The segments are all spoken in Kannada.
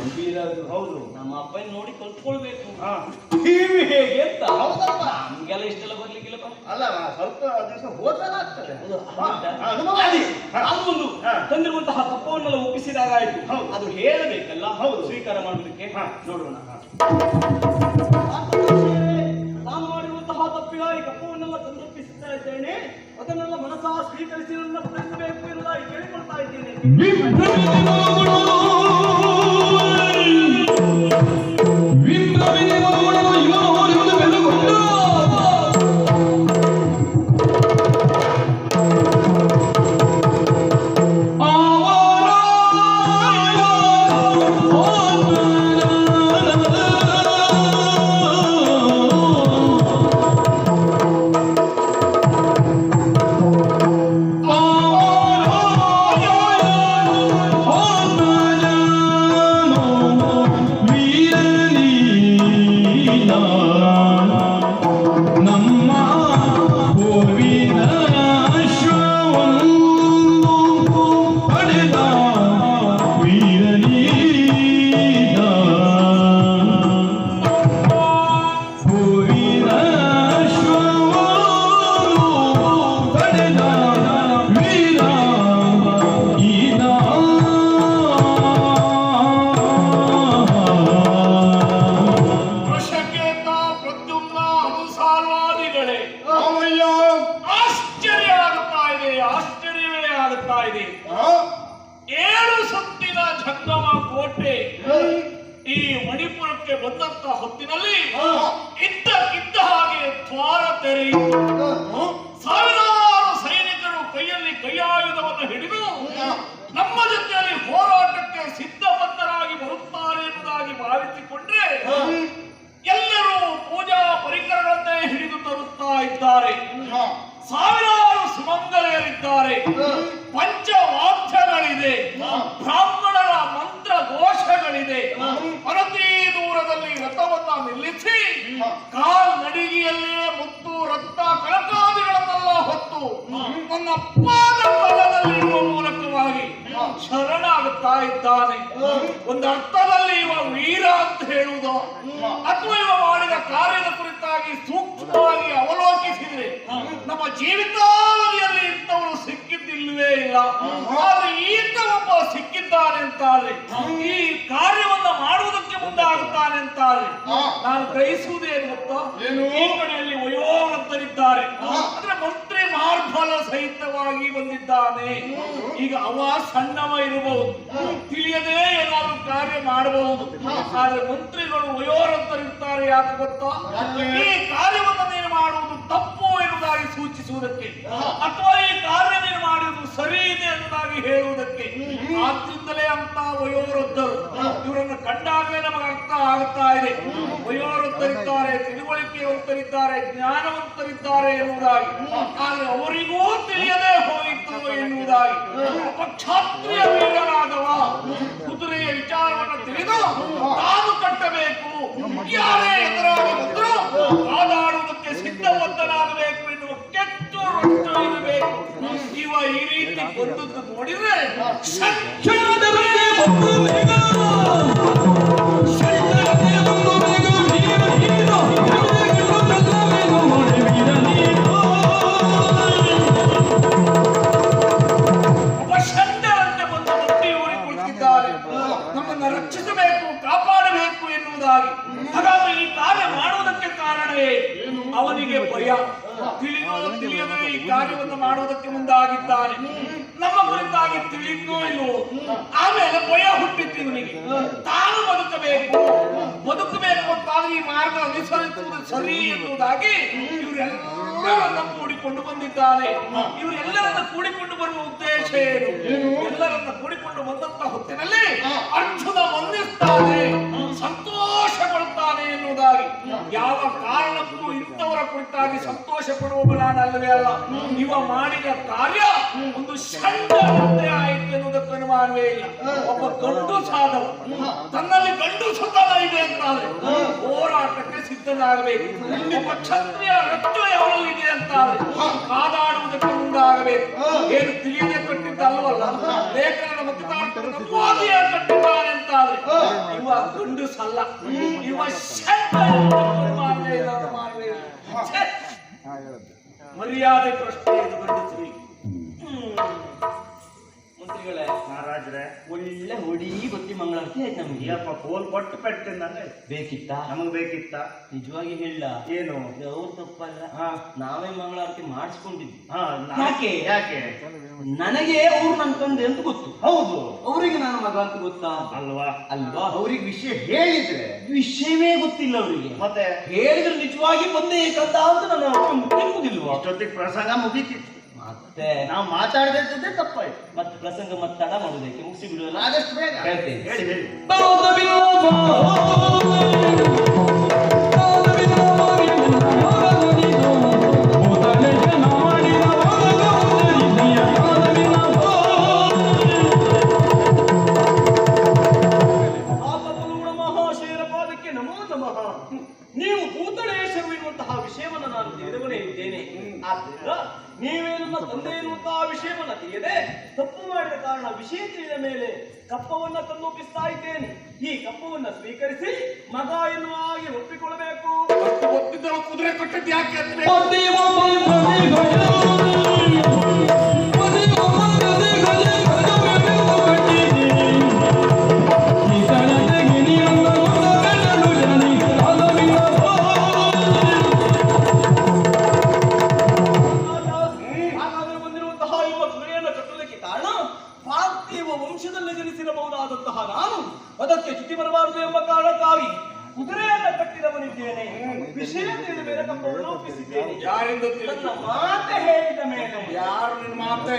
ಗಂಭೀರ ಅದು. ಹೌದು. ನಮ್ಮ ಅಪ್ಪನ ನೋಡಿ ಕಲ್ತ್ಕೊಳ್ಬೇಕು. ಹಾ. ಟಿವಿ ಹೇಗೆ ಅಂತ? ಹೌದಪ್ಪ. ನಮ್ಗೆಲ್ಲ ಇಷ್ಟೆಲ್ಲ ಬರ್ಲಿಕ್ಕಿಲ್ಲಪ್ಪ. ಅಲ್ಲ ಸ್ವಲ್ಪ ದಿವಸ ಹೋದಾಗ ಆಗ್ತದೆ. ಅದು ಹಾ, ಹೌದಾ? ಹಾ, ಅನುಭವ ಅದೇ, ಹಾ. ಅದು ಒಂದು ತಂದಿರುವಂತಹ ತಪ್ಪವನ್ನೆಲ್ಲ ಒಪ್ಪಿಸಿದಾಗ ಆಯ್ತು. ಅದು ಹೇಳಬೇಕಲ್ಲ? ಹೌದು. ಸ್ವೀಕಾರ ಮಾಡೋದಕ್ಕೆ ಹಾ. ನೋಡೋಣ. ನಾನು ಮಾಡಿರುವಂತಹ ತಪ್ಪಿಗಾಗಿ ಕಪ್ಪವನ್ನೆಲ್ಲ ತಂದೊಪ್ಪಿಸುತ್ತಾ ಇದ್ದೇನೆ ಅದನ್ನೆಲ್ಲ ಮನಸ್ಸಾ ಸ್ವೀಕರಿಸಿ ನನ್ನ ಬದುಕಬೇಕು ಎನ್ನುವುದಾಗಿ ಕೇಳಿಕೊಳ್ತಾ ಇದ್ದೇನೆ. ಏಳು ಸುತ್ತಿನ ಜಂಗಮ ಕೋಟೆ ಈ ಮಣಿಪುರಕ್ಕೆ ಬಂದಂತ ಹೊತ್ತಿನಲ್ಲಿ ಇದ್ದಕ್ಕಿದ್ದ ಹಾಗೆ ದ್ವಾರ ತೆರೆಯಿತು ಸಾವಿರಾರು ಸೈನಿಕರು ಕೈಯಲ್ಲಿ ಕೈಯಾಯುಧವನ್ನು ಹಿಡಿದು ನಮ್ಮ ಜೊತೆಯಲ್ಲಿ ಹೋರಾಟಕ್ಕೆ ಸಿದ್ಧಬದ್ಧರಾಗಿ ಬರುತ್ತಾರೆ ಎಂಬುದಾಗಿ ಭಾವಿಸಿಕೊಂಡ್ರೆ ಎಲ್ಲರೂ ಪೂಜಾ ಪರಿಕರಗಳನ್ನೇ ಹಿಡಿದು ತರುತ್ತಾ ಇದ್ದಾರೆ. ಸಾವಿರಾರು ಸುಮಂಗಲೆಯರಿದ್ದಾರೆ ಪಂಚವಾಕ್ಯಗಳಿದೆ. ಬ್ರಾಹ್ಮಣರ ಮಂತ್ರ ಘೋಷಗಳಿದೆ ಅನತಿ ದೂರದಲ್ಲಿ ರಥವನ್ನ ನಿಲ್ಲಿಸಿ ಕಾಲ್ನಡಿಗೆಯಲ್ಲೇ ಮುತ್ತು ರಕ್ತ ಕಳಕಾದಿಗಳನ್ನೆಲ್ಲ ಹೊತ್ತು ನನ್ನ ಪಾದ ಮೂಲಕವಾಗಿ ಶರಣಾಗುತ್ತಾ ಇದ್ದಾನೆ. ಒಂದು ಅರ್ಥದಲ್ಲಿ ಇವ ವೀರ ಅಂತ ಹೇಳುವುದು ಅಥವಾ ಇವ ಮಾಡಿದ ಕಾರ್ಯದ ಕುರಿತಾಗಿ ಸೂಕ್ಷ್ಮವಾಗಿ ಅವಲೋಕಿಸಿದ್ರೆ. ನಮ್ಮ ಜೀವಿತಾವಧಿಯಲ್ಲಿ ಇಂಥವರು ಸಿಕ್ಕಿದ್ದಿಲ್ಲವೇ ಇಲ್ಲ. ಆದ್ರೆ ಈತ ಒಬ್ಬ ಸಿಕ್ಕಿದ್ದಾನೆ ಅಂತಾರೆ ಈ ಕಾರ್ಯವನ್ನ ಮಾಡುವುದಕ್ಕೆ ಮುಂದಾಗುತ್ತಾನೆ ಅಂತಾರೆ ನಾನು ಗ್ರಹಿಸುವುದೇನು ಗೊತ್ತಾ? ಈ ಕಡೆಯಲ್ಲಿ ವಯೋವೃದ್ಧರಿದ್ದಾರೆ. ಅಂದ್ರೆ ಮಂತ್ರಿ ಮಾರ್ಬಲ ಸಹಿತವಾಗಿ ಬಂದಿದ್ದಾನೆ. ಈಗ ಅವ ಸಣ್ಣವ ಇರಬಹುದು. ತಿಳಿಯದೇ ಏನಾದ್ರು ಕಾರ್ಯ ಮಾಡಬಹುದು. ಆದ್ರೆ ಮಂತ್ರಿಗಳು ವಯೋರಂತರಿರ್ತಾರೆ ಯಾಕೆ ಗೊತ್ತಾ? ಈ ಕಾರ್ಯವನ್ನು ನೀನು ಮಾಡುವುದು ತಪ್ಪು ಎಂಬುದಾಗಿ ಸೂಚಿಸುವುದಕ್ಕೆ. ಅಥವಾ ಈ ಕಾರ್ಯ ನೀನು ಮಾಡುವುದು ಸರಿ ಇದೆ ಎಂಬುದಾಗಿ ಹೇಳುವುದಕ್ಕೆ. ಆದ್ರಿಂದಲೇ ಅಂತ ವಯೋವೃದ್ಧರು. ಇವರನ್ನು ಕಂಡಾಗಲೇ ನಮಗೆ ಅರ್ಥ ಆಗುತ್ತಾ ಇದೆ. ವಯೋವೃದ್ಧರಿದ್ದಾರೆ ತಿಳುವಳಿಕೆಯವಂತರಿದ್ದಾರೆ ಜ್ಞಾನವಂತರಿದ್ದಾರೆ ಎನ್ನುವುದಾಗಿ ಆದ್ರೆ ಅವರಿಗೂ ತಿಳಿಯದೇ ಹೋಯಿತು ಎನ್ನುವುದಾಗಿ ಒಬ್ಬ ಕ್ಷಾತ್ರಿಯ ವೀರನಾದವ ಕುದುರೆಯ ವಿಚಾರವನ್ನು ತಿಳಿದು ತಾನು ಕಟ್ಟಬೇಕು. ಯಾರೇ ಎದುರಾಗಿ ಬಂದರೂ ಕಾದಾಡುವುದಕ್ಕೆ ಸಿದ್ಧವಂತನಾಗಬೇಕು ಎನ್ನುವ ಕೆಟ್ಟು ರೊಟ್ಟು ಇರಬೇಕು. ಇವ ಈ ರೀತಿ ಬಂದದ್ದು ನೋಡಿದ್ರೆ ಬಂದು ಭಯ ತಿಳಿದೋ ತಿಳಿಯದೆ ಈ ಕಾರ್ಯವನ್ನು ಮಾಡುವುದಕ್ಕೆ ಮುಂದಾಗಿದ್ದಾರೆ. ನಮ್ಮ ಕುರಿತಾಗಿ ತಿಳಿದೋ ಇಲ್ವೋ ಆಮೇಲೆ ಭಯ ಹುಟ್ಟಿತ್ತು ಇವನಿಗೆ. ತಾನು ಬದುಕಬೇಕು. ಬದುಕಬೇಕು ಅಂತಾದ್ರೆ ಈ ಮಾರ್ಗ ಅನುಸರಿಸುವುದು ಸರಿ ಎನ್ನುವುದಾಗಿ ಇವರೆಲ್ಲರನ್ನ ಕೂಡಿಕೊಂಡು ಬಂದಿದ್ದಾರೆ. ಇವರೆಲ್ಲರನ್ನ ಕೂಡಿಕೊಂಡು ಬರುವ ಉದ್ದೇಶ ಏನು? ಎಲ್ಲರನ್ನ ಕೂಡಿಕೊಂಡು ಬಂದಂತ ಹೊತ್ತಿನಲ್ಲಿ ಅರ್ಜುನ ವಂದಿಸ್ತಾನೆ ಸಂತೋಷಗೊಳ್ತಾನೆ ಎನ್ನುವುದಾಗಿ ಯಾವ ಕಾರಣಕ್ಕೂ ಇಂಥವರ ಕುರಿತಾಗಿ ಸಂತೋಷ ಪಡುವ ನಾನಲ್ಲವೇ ಅಲ್ಲ. ಇವ ಮಾಡಿದ ಕಾರ್ಯ ಒಂದು ಸಣ್ಣ ಆಯಿತು ಎನ್ನುವುದಕ್ಕೆ ಅನುಮಾನವೇ ಇಲ್ಲ. ಒಬ್ಬ ಗಂಡು ಸಾಧವ, ತನ್ನಲ್ಲಿ ಗಂಡು ಸುತ್ತಲ ಇದೆ ಅಂತಾದ್ರೆ ಹೋರಾಟಕ್ಕೆ ಸಿದ್ಧನಾಗಬೇಕು. ಒಬ್ಬ ಕ್ಷತ್ರಿಯ ರಕ್ತ ಇದೆ ಅಂತಾದ್ರೆ ಕಾದಾಡುವುದಕ್ಕೆ ಮುಂದಾಗಬೇಕು. ಏನು ತಿಳಿಯದೆ ಕಟ್ಟಿದ್ದಲ್ವಲ್ಲ? ಲೇಖನ ಮತದಾರರು ಕಟ್ಟಿದ್ದಾರೆ ಅಂತಾದ್ರೆ ಇವ ಗಂಡು ಸಲ್ಲ. ಇವ ಶಂಕ ಅನುಮಾನವೇ ಇಲ್ಲ, ಅನುಮಾನವೇ ಇಲ್ಲ. ಛೆ! ಮರ್ಯಾದೆ ಮಹಾರಾಜ್ರೆ. ಒಳ್ಳೆ ಹೊಡಿ ಗೊತ್ತಿ ಮಂಗಳಾರತಿ ಆಯ್ತು ನಮ್ಗೆ. ಯಪ್ಪ ಕೋಲ್ ಕೊಟ್ಟು ಪೆಟ್ಟಿಂದಂಗೆ ಬೇಕಿತ್ತಾ? ನಮಗೆ ಬೇಕಿತ್ತ? ನಿಜವಾಗಿ ಹೇಳ. ಏನು? ಅವ್ರು ತಪ್ಪಲ್ಲ. ಹಾ. ನಾವೇ ಮಂಗಳಾರತಿ ಮಾಡಿಸ್ಕೊಂಡಿದ್ವಿ. ಹಾ ಯಾಕೆ? ಯಾಕೆ? ನನಗೆ ಅವ್ರು ನನ್ನ ತಂದೆ ಅಂತ ಗೊತ್ತು. ಹೌದು. ಅವರಿಗೆ ನಾನು ಮಗ ಅಂತ ಗೊತ್ತಾ? ಅಲ್ವಾ? ಅಲ್ವಾ? ಅವ್ರಿಗೆ ವಿಷಯ ಹೇಳಿದ್ರೆ? ವಿಷಯವೇ ಗೊತ್ತಿಲ್ಲ ಅವರಿಗೆ. ಮತ್ತೆ? ಹೇಳಿದ್ರೆ ನಿಜವಾಗಿ ಬಂದೇ ಕಂತ ಅಂತ ನಾನು ಅಷ್ಟೊತ್ತಿಗೆ ಪ್ರಸಂಗ ಮುಗೀತಿತ್ತು. ಮತ್ತೆ ನಾವು ಮಾತಾಡದಿದ್ದೇ ತಪ್ಪಾಯ್ತು. ಮತ್ತೆ ಪ್ರಸಂಗ ಮತ್ತೆ ತಡ ಮಾಡುದಕ್ಕೆ ಮುಗಿಸಿ ಬಿಡುವಲ್ಲ? ಆದಷ್ಟು ಬೇಗ. ಹೇಳ್ತೇನೆ. ಹೇಳಿ ಹೇಳಿ. ಕಾರಣ ವಿಷಯ ತಿಳಿದ ಮೇಲೆ ಕಪ್ಪವನ್ನ ತಂದೊಪ್ಪಿಸ್ತಾ ಇದ್ದೇನೆ. ಈ ಕಪ್ಪವನ್ನ ಸ್ವೀಕರಿಸಿ ಮಗ ಎನ್ನುವ ಹಾಗೆ ಒಪ್ಪಿಕೊಳ್ಳಬೇಕು. ಕುದುರೆ ಕೊಟ್ಟಿದ್ದು ಯಾಕೆ ಬರಬಾರದು ಎಂಬ ಕಾರಣಕ್ಕಾಗಿ ಕುದುರೆಯನ್ನು ಕಟ್ಟಿದವನಿದ್ದೇನೆ. ವಿಷಯ ತಿಳಿದ ಮೇಲೆ ಒಪ್ಪಿಸಿದ್ದೇನೆ ಯಾರಿಂದ ನನ್ನ ಮಾತೆ ಹೇಳಿದ ಮೇಲೆ. ಯಾರು ಮಾತೆ?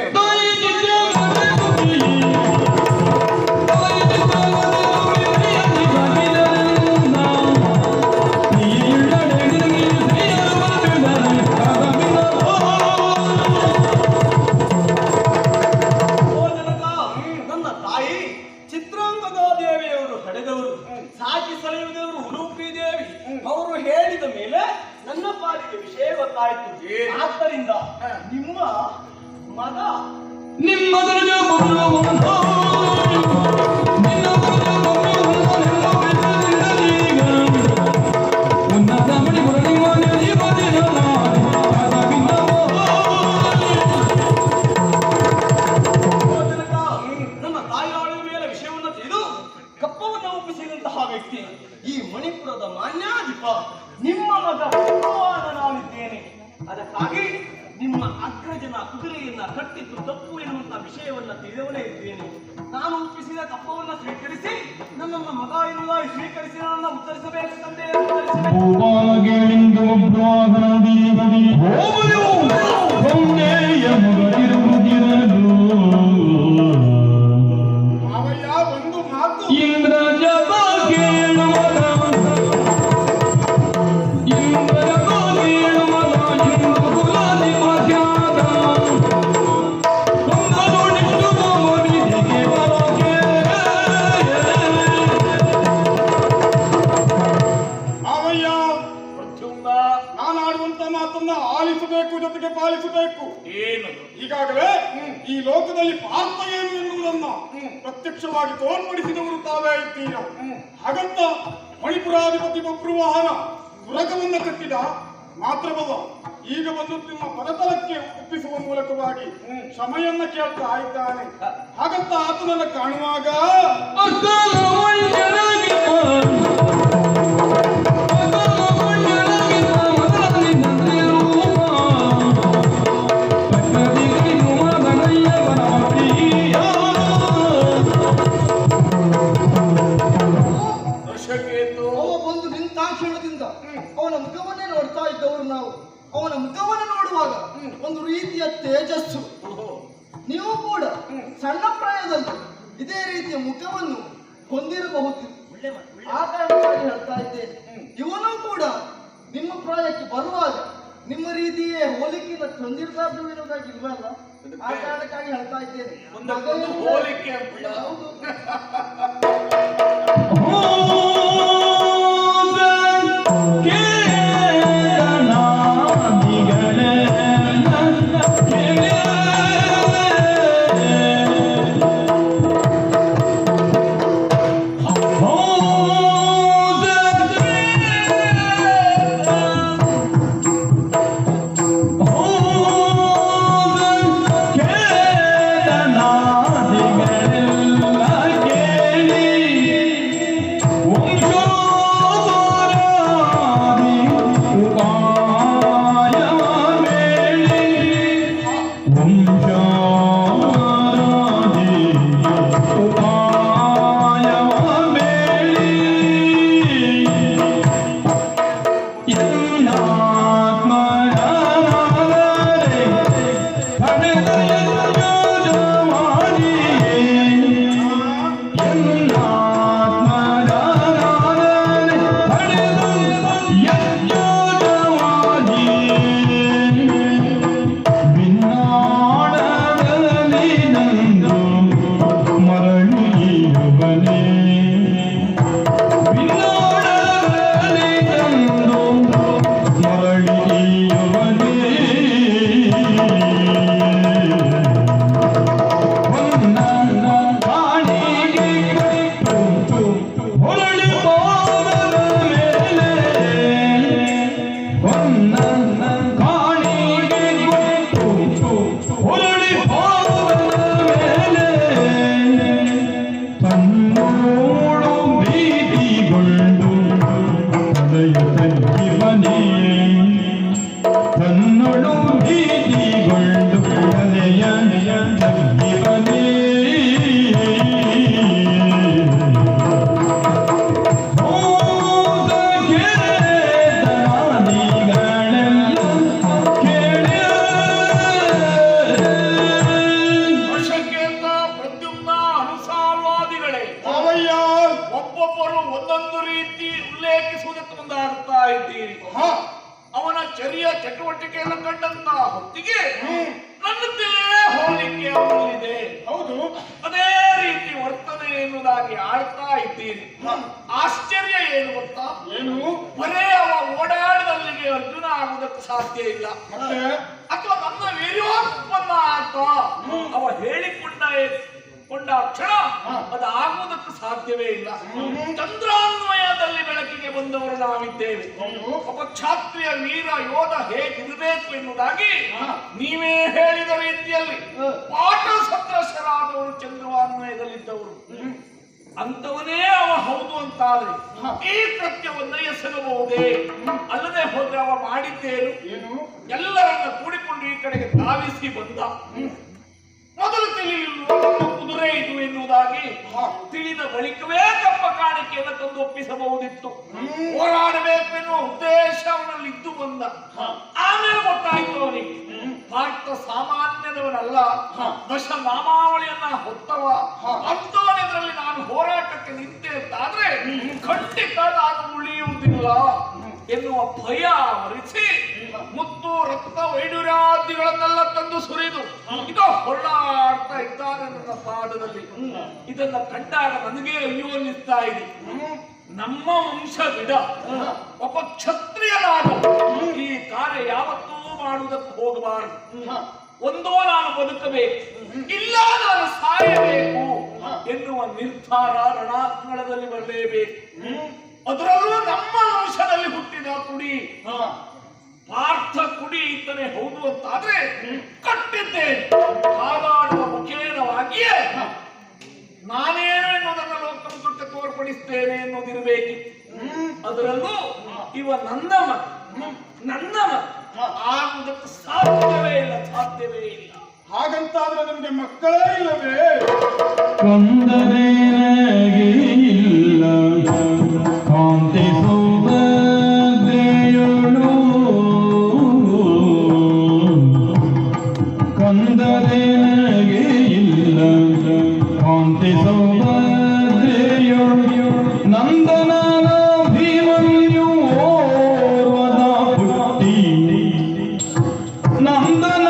ಹೇಳಿದ ಮೇಲೆ ನನ್ನ ಪಾಲಿಗೆ ವಿಷಯ ಗೊತ್ತಾಯ್ತು? ಆದ್ದರಿಂದ ನಿಮ್ಮ ಮಗ ನಿಮ್ಮ ನಿಮ್ಮ ಅಗ್ರಜನ ಕುದುರೆಯನ್ನ ಕಟ್ಟಿದ್ದು ತಪ್ಪು ಎನ್ನುವಂತ ವಿಷಯವನ್ನ ತಿಳಿದವನೇ ಇದ್ದೇನೆ. ನಾನು ಒಪ್ಪಿಸಿದ ತಪ್ಪವನ್ನ ಸ್ವೀಕರಿಸಿ ನನ್ನನ್ನ ಮಗ ಇರುವ ಸ್ವೀಕರಿಸಿ ನನ್ನ ಉತ್ತರಿಸಬೇಕು ತಂದೆ ಉತ್ತರಿಸಬೇಕು. ಪ್ರತ್ಯಕ್ಷವಾಗಿ ತೋರ್ಪಡಿಸಿದವರು ತಾವೇ ಇದ್ದೀರ? ಹಾಗಂತ ಮಣಿಪುರಾಧಿಪತಿ ಬಬ್ರುವಾಹನ ದುರಗವನ್ನ ಕಟ್ಟಿದ ಮಾತ್ರವಲ್ಲ, ಈಗ ಬಂದು ನಿಮ್ಮ ಪದತಲಕ್ಕೆ ಒಪ್ಪಿಸುವ ಮೂಲಕವಾಗಿ ಸಮಯನ್ನ ಕೇಳ್ತಾ ಇದ್ದಾನೆ. ಹಾಗಂತ ಆತನನ್ನು ಕಾಣುವಾಗ ಪ್ರಾಯಕ್ಕೆ ಬರುವಾಗ ನಿಮ್ಮ ರೀತಿಯೇ ಹೋಲಿಕೆಯನ್ನು ತಂದಿರಬಾರ್ದು ಎನ್ನುವುದಾಗಿ ಇಲ್ವಲ್ಲ? ಆ ಕಾರಣಕ್ಕಾಗಿ ಹೇಳ್ತಾ ಇದ್ದೇನೆ. ಹೋಲಿಕೆ ಹೌದು. ಆತ ಅವ ಹೇಳಿಕೊಂಡ ಕೊಂಡ ಕ್ಷಣ ಅದು ಆಗುವುದಕ್ಕೆ ಸಾಧ್ಯವೇ ಇಲ್ಲ. ಚಂದ್ರಾನ್ವಯದಲ್ಲಿ ಬೆಳಕಿಗೆ ಬಂದವರು ನಾವಿದ್ದೇವೆ. ಅಪಕ್ಷಾತ್ರಿಯ ಕ್ಷಾತ್ರಿಯ ವೀರ ಯೋಧ ಹೇಗಿರಬೇಕು ಎನ್ನುವುದಾಗಿ ನೀವೇ ಹೇಳಿದ ರೀತಿಯಲ್ಲಿ ಪಾಠ ಸದೃಶರಾದವರು ಚಂದ್ರಾನ್ವಯದಲ್ಲಿದ್ದವರು. ಅಂತವನೇ ಅವ ಹೌದು ಅಂತಾರೆ ಈ ಕೃತ್ಯವನ್ನ ಎಸಗಬಹುದೇ? ಅಲ್ಲದೆ ಹೋದ್ರೆ ಅವ ಮಾಡಿದ್ದೇನು? ಏನು? ಎಲ್ಲರನ್ನ ಕೂಡಿಕೊಂಡು ಈ ಕಡೆಗೆ ಧಾವಿಸಿ ಬಂದ. ಮೊದಲು ತಿಳಿಯಲು ಕುದುರೆ ಇದು ಎನ್ನುವುದಾಗಿ ತಿಳಿದ ಬಳಿಕವೇ ತಪ್ಪ ಕಾಣಿಕೆಯನ್ನು ತಂದು ಒಪ್ಪಿಸಬಹುದಿತ್ತು ಹೋರಾಡಬೇಕು ಎನ್ನುವ ಉದ್ದೇಶ ಅವನಲ್ಲಿ ಇದ್ದು ಬಂದ ಆಮೇಲೆ ಗೊತ್ತಾಯ್ತು ಅವನಿಗೆ. ಪಾರ್ಥ ಸಾಮಾನ್ಯದವನಲ್ಲ. ದಶ ನಾಮಾವಳಿಯನ್ನ ಹೊತ್ತವ ಅಂತವನಿದ್ರಲ್ಲಿ ನಾನು ಹೋರಾಟಕ್ಕೆ ನಿಂತೆ ಅಂತಾದ್ರೆ ಖಂಡಿತ ನಾನು ಉಳಿಯುವುದಿಲ್ಲ ಎನ್ನುವ ಭಯ ಮರಿಸಿ ಮುತ್ತು ರಕ್ತ ವೈಡೂರ್ಯಾದಿಗಳನ್ನೆಲ್ಲ ತಂದು ಸುರಿದು ಇದು ಹೊರಡಾಡ್ತಾ ಇದ್ದಾರೆ ನನ್ನ ಪಾಡದಲ್ಲಿ ಇದನ್ನ ಕಂಡಾಗ ನನಗೆ ಅಯ್ಯೋ ಅನ್ನಿಸ್ತಾ ಇದೆ. ನಮ್ಮ ವಂಶ ಬಿಡ ಒಬ್ಬ ಕ್ಷತ್ರಿಯನಾದ ಈ ಕಾರ್ಯ ಯಾವತ್ತೂ ಮಾಡುವುದಕ್ಕೆ ಹೋಗಬಾರದು. ಒಂದೋ ನಾನು ಬದುಕಬೇಕು. ಇಲ್ಲ ನಾನು ಸಾಯಬೇಕು ಎನ್ನುವ ನಿರ್ಧಾರ ರಣಾಂಗಣದಲ್ಲಿ ಬರಲೇಬೇಕು. ಅದರಲ್ಲೂ ನಮ್ಮ ವಂಶದಲ್ಲಿ ಹುಟ್ಟಿದ ಕುಡಿ. ಪಾರ್ಥ ಕುಡಿ ಇದ್ದರೆ ಹೌದು ಅಂತಾದ್ರೆ ಕಟ್ಟಿದ್ದೇನೆ. ಹಾಗಾಡುವ ಮುಖೇನವಾಗಿಯೇ ನಾನೇನು ಎನ್ನುವುದನ್ನು ಲೋಕಮುಖಕ್ಕೆ ತೋರ್ಪಡಿಸ್ತೇನೆ ಎನ್ನುವುದಿರಬೇಕಿತ್ತು. ಅದರಲ್ಲೂ ಇವ ನಂದಮ ಮಗ ಆಗುವುದಕ್ಕೆ ಸಾಧ್ಯವೇ ಇಲ್ಲ ಸಾಧ್ಯವೇ ಇಲ್ಲ. ಹಾಗಂತಾದ್ರೆ ನಿಮಗೆ ಮಕ್ಕಳೇ ಇಲ್ಲವೇ? ಕೊಂದರೆ ना